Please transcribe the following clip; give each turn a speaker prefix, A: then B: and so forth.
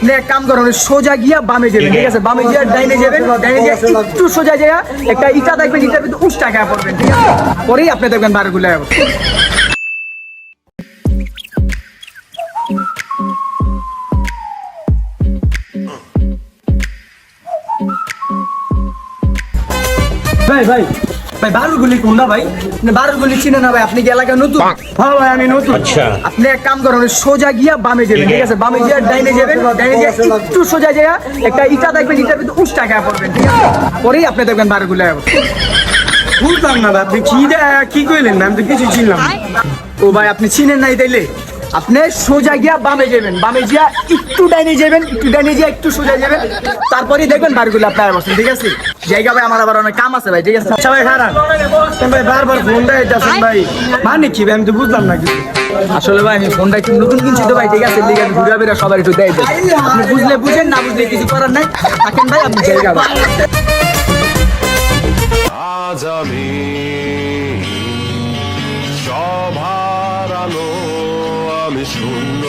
A: এক কাম করুন সোজা গিয়া বামে যাবেন ঠিক আছে। বামে গিয়া ডাইনে যাবেন ডাইনে গিয়া একটু সোজা যাইয়া একটা ইটা দেখবেন ইটার ভিতরে খাওয়া পড়বেন ঠিক আছে? পরেই আপনি দেখবেন বারগুলো ভাই ভাই ভাই বারুর গুলি কোন না ভাই? আপনি বারুর গুলি চিনে না ভাই আপনি কি এলাকায় নতুন? হ্যাঁ ভাই আমি নতুন।
B: আচ্ছা।
A: আপনি এক কাম করুন সোজা গিয়া বামে যাবেন ঠিক আছে? বামে গিয়া ডাইনে যাবেন ডাইনে গিয়া একটু সোজা যাইয়া একটা ইটা দেখবেন ইটার ভিতরে উষ্টা খাওয়া পড়বেন ঠিক আছে? পরেই আপনি দেখবেন বারগুলো
C: বুঝলাম না ভাই, আপনি কি কি কইলেন না আমি তো কিছু চিনলাম
A: ও ভাই আপনি চিনেন নাই তাইলে? আপনি সোজা গিয়া বামে যাবেন। বামে গিয়া একটু ডাইনে যাবেন, একটু ডাইনে গিয়া একটু সোজা যাবেন। তারপরেই দেখবেন বারগুলো আপনার বসেন ঠিক আছে? জায়গা ভাই, আমার আবার অনেক কাম আছে ভাই, ঠিক আছে?
C: আচ্ছা ভাই খারাপ ভাই, বারবার ফোন দেয় ভাই। মানে কি ভাই, আমি তো বুঝলাম না কিছু।
A: আসলে ভাই, আমি ফোনটা একটু নতুন কিনছি তো ভাই, ঠিক আছে? লিগে আমি ঘুরে বেড়া সবার একটু দেয় দেয় আপনি বুঝলে বুঝেন, না বুঝলে কিছু করার নাই। থাকেন ভাই, আপনি জায়গা ভাই।
D: আজ আমি সবার আলো আমি শূন্য